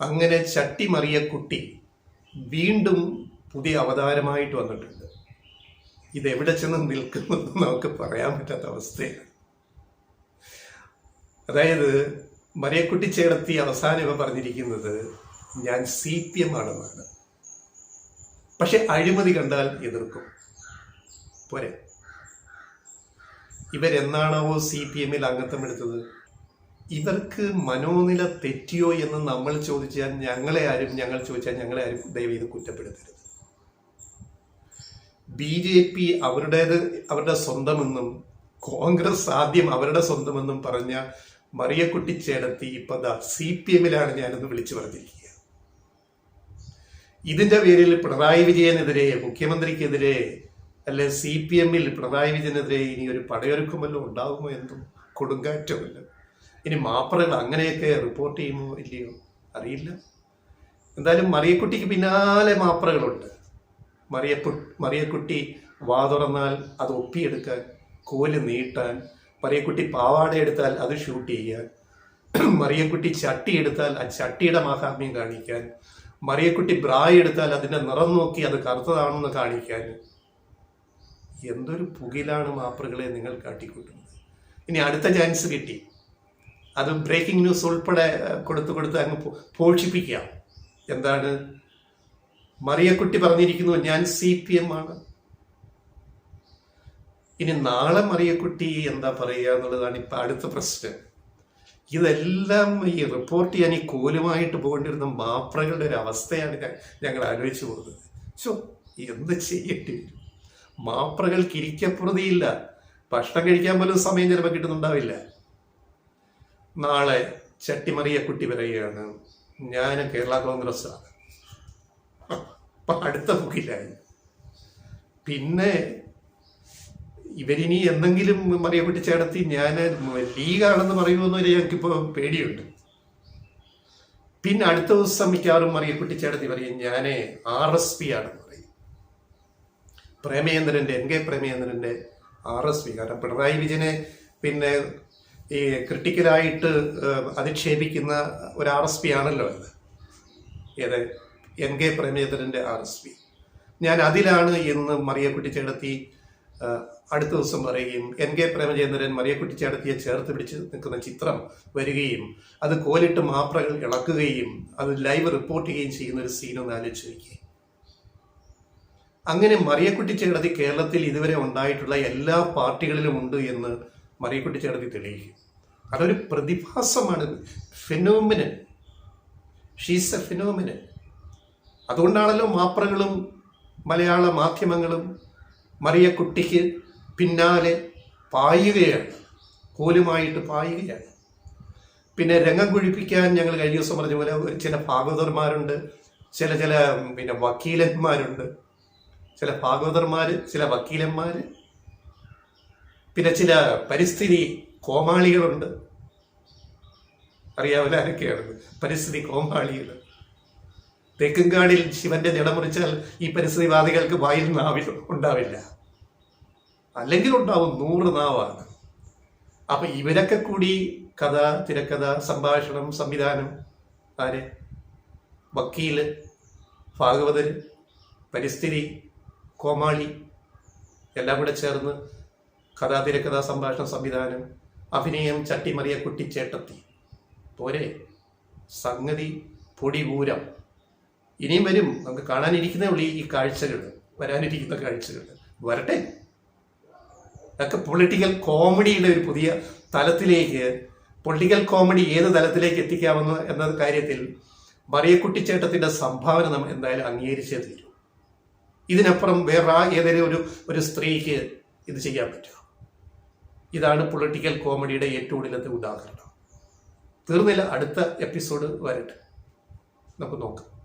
അങ്ങനെ ചട്ടിമറിയ കുട്ടി വീണ്ടും പുതിയ അവതാരമായിട്ട് വന്നിട്ടുണ്ട്. ഇതെവിടെ ചെന്ന് നിൽക്കുമെന്ന് നമുക്ക് പറയാൻ പറ്റാത്ത അവസ്ഥയാണ്. അതായത് മറിയക്കുട്ടി ചേർത്തി അവസാനം ഇവ പറഞ്ഞിരിക്കുന്നത് ഞാൻ സി പി എം ആണെന്നാണ്. പക്ഷെ അഴിമതി കണ്ടാൽ എതിർക്കും. പോരെ. ഇവരെന്നാണാവോ സി പി എമ്മിൽ അംഗത്വം എടുത്തത്? ഇവർക്ക് മനോനില തെറ്റിയോ എന്ന് നമ്മൾ ചോദിച്ചാൽ ഞങ്ങളെ ആരും ഞങ്ങൾ ചോദിച്ചാൽ ഞങ്ങളെ ആരും ദയവ് ഇത് കുറ്റപ്പെടുത്തരുത്. ബി ജെ പി അവരുടേത് അവരുടെ സ്വന്തമെന്നും കോൺഗ്രസ് ആദ്യം അവരുടെ സ്വന്തമെന്നും പറഞ്ഞ മറിയക്കുട്ടി ചേടത്തി ഇപ്പൊ ദാ സി പി എമ്മിലാണ് ഞാനെന്ന് വിളിച്ചു പറഞ്ഞിരിക്കുക. ഇതിന്റെ പേരിൽ പിണറായി വിജയനെതിരെ മുഖ്യമന്ത്രിക്കെതിരെ അല്ലെ സി പി എമ്മിൽ പിണറായി വിജയനെതിരെ ഇനി ഒരു പടയൊരുക്കുമല്ലോ ഉണ്ടാകുമോ എന്നും കൊടുങ്കാറ്റമല്ലോ. ഇനി മാപ്പറകൾ അങ്ങനെയൊക്കെ റിപ്പോർട്ട് ചെയ്യുമോ ഇല്ലയോ അറിയില്ല. എന്തായാലും മറിയക്കുട്ടിക്ക് പിന്നാലെ മാപ്പറകളുണ്ട് മറിയപ്പു മറിയക്കുട്ടി വാ തുറന്നാൽ അത് ഒപ്പിയെടുക്കാൻ കോൽ നീട്ടാൻ മറിയക്കുട്ടി പാവാട എടുത്താൽ അത് ഷൂട്ട് ചെയ്യാൻ മറിയക്കുട്ടി ചട്ടി എടുത്താൽ ആ ചട്ടിയുടെ മാഹാത്മ്യം കാണിക്കാൻ മറിയക്കുട്ടി ബ്രായ് എടുത്താൽ അതിന്റെ നിറം നോക്കി അത് കറുത്തതാണെന്ന് കാണിക്കാൻ. എന്തൊരു പുകിലാണ് മാപ്പറുകളെ നിങ്ങൾ കാട്ടിക്കൂട്ടുന്നത്. ഇനി അടുത്ത ചാൻസ് കിട്ടി. അത് ബ്രേക്കിംഗ് ന്യൂസ് ഉൾപ്പെടെ കൊടുത്തു കൊടുത്ത് അങ്ങ് പോഷിപ്പിക്കുക എന്താണ്? മറിയക്കുട്ടി പറഞ്ഞിരിക്കുന്നു ഞാൻ സി പി എം ആണ്. ഇനി നാളെ മറിയക്കുട്ടി എന്താ പറയുക എന്നുള്ളതാണ് ഇപ്പൊ അടുത്ത പ്രശ്നം. ഇതെല്ലാം ഈ റിപ്പോർട്ട് ചെയ്യാൻ ഈ കോലുമായിട്ട് പോകേണ്ടിരുന്ന മാപ്രകളുടെ ഒരു അവസ്ഥയാണ് ഞങ്ങൾ ആലോചിച്ചു പോകുന്നത്. ചോ എന്ത് ചെയ്യേണ്ടി വരും? മാപ്രകൾക്ക് ഇരിക്കപ്രതിയില്ല ഭക്ഷണം കഴിക്കാൻ പോലും സമയം ചിലപ്പോൾ കിട്ടുന്നുണ്ടാവില്ല. നാളെ ചട്ടിമറിയക്കുട്ടി പറയുകയാണ് ഞാൻ കേരള കോൺഗ്രസ് ആണ് അടുത്ത ബുക്കിലായി പിന്നെ ഇവരിനി എന്തെങ്കിലും മറിയപ്പെട്ടി ചേടത്തി ഞാൻ ലീഗാണെന്ന് പറയുമെന്ന് വരെ ഞങ്ങൾക്കിപ്പോൾ പേടിയുണ്ട്. പിന്നെ അടുത്ത ദിവസം മിക്കവാറും മറിയക്കുട്ടി ചേടത്തി പറയും ഞാൻ ആർ എസ് പി ആണെന്ന് പറയും. പ്രേമചന്ദ്രന്റെ എൻ കെ പ്രേമചന്ദ്രന്റെ ആർ എസ് പി. കാരണം പിണറായി വിജയനെ പിന്നെ ഈ ക്രിട്ടിക്കലായിട്ട് അധിക്ഷേപിക്കുന്ന ഒരു ആർ എസ് പി ആണല്ലോ ഇത്. ഏത്? എൻ കെ പ്രേമചന്ദ്രന്റെ ആർ എസ് പി. ഞാൻ അതിലാണ് എന്ന് മറിയക്കുട്ടി ചേടത്തി അടുത്ത ദിവസം പറയുകയും എൻ കെ പ്രേമചന്ദ്രൻ മറിയക്കുട്ടി ചേടത്തിയെ ചേർത്ത് പിടിച്ച് നിൽക്കുന്ന ചിത്രം വരികയും അത് കോലിട്ട് മാപ്രകൾ ഇളക്കുകയും അത് ലൈവ് റിപ്പോർട്ട് ചെയ്യുകയും ചെയ്യുന്ന ഒരു സീനൊന്ന് ആലോചിച്ച് വയ്ക്കുകയും അങ്ങനെ മറിയക്കുട്ടി ചേടത്തി കേരളത്തിൽ ഇതുവരെ ഉണ്ടായിട്ടുള്ള എല്ലാ പാർട്ടികളിലും ഉണ്ട് എന്ന് മറിയക്കുട്ടി ചേർത്തി തെളിയിക്കും. അതൊരു പ്രതിഭാസമാണ്. ഫിനോമിനൻ ഷീസ് എ ഫിനോമിനൻ അതുകൊണ്ടാണല്ലോ മാപ്രകളും മലയാള മാധ്യമങ്ങളും മറിയക്കുട്ടിക്ക് പിന്നാലെ പായുകയാണ്. കോലുമായിട്ട് പായുകയാണ്. പിന്നെ രംഗം കുഴിപ്പിക്കാൻ ഞങ്ങൾ കഴിഞ്ഞ ദിവസം പറഞ്ഞ പോലെ ചില ഭാഗവതന്മാരുണ്ട് ചില ചില പിന്നെ വക്കീലന്മാരുണ്ട്. ചില ഭാഗവതന്മാർ ചില വക്കീലന്മാർ പിന്നെ ചില പരിസ്ഥിതി കോമാളികളുണ്ട്. അറിയാവില്ല ആരൊക്കെയാണ്? പരിസ്ഥിതി കോമാളികൾ തെക്കുംകാടിൽ ശിവന്റെ ജടമുറിച്ചാൽ ഈ പരിസ്ഥിതിവാദികൾക്ക് വായിൽ നാവിൽ ഉണ്ടാവില്ല. അല്ലെങ്കിൽ ഉണ്ടാവും നൂറ് നാവാണ്. അപ്പൊ ഇവരൊക്കെ കൂടി കഥ തിരക്കഥ സംഭാഷണം സംവിധാനം ആര്? വക്കീൽ ഭാഗവതര് പരിസ്ഥിതി കോമാളി എല്ലാം കൂടെ ചേർന്ന് കഥാ സംഭാഷണ സംവിധാനം അഭിനയം ചട്ടിമറിയ കുട്ടിച്ചേട്ടത്തി. പോരെ സംഗതി പൊടിപൂരം. ഇനിയും വരും. നമുക്ക് കാണാനിരിക്കുന്നേ ഉള്ളൂ ഈ കാഴ്ചകൾ വരാനിരിക്കുന്ന കാഴ്ചകൾ വരട്ടെ. അതൊക്കെ പൊളിറ്റിക്കൽ കോമഡിയുടെ ഒരു പുതിയ തലത്തിലേക്ക് പൊളിറ്റിക്കൽ കോമഡി ഏത് തലത്തിലേക്ക് എത്തിക്കാമെന്ന് എന്ന കാര്യത്തിൽ മറിയക്കുട്ടിച്ചേട്ടത്തിന്റെ സംഭാവന നമ്മൾ എന്തായാലും അംഗീകരിച്ചേ തീരും. ഇതിനപ്പുറം വേറെ ഏതെങ്കിലും ഒരു ഒരു സ്ത്രീക്ക് ഇത് ചെയ്യാൻ പറ്റുമോ? ഇതാണ് പൊളിറ്റിക്കൽ കോമഡിയുടെ ഏറ്റവും ഒടുവിലത്തെ ഉദാഹരണം. തീർന്നില്ല അടുത്ത എപ്പിസോഡ് വരട്ടെ. നമുക്ക് നോക്കാം.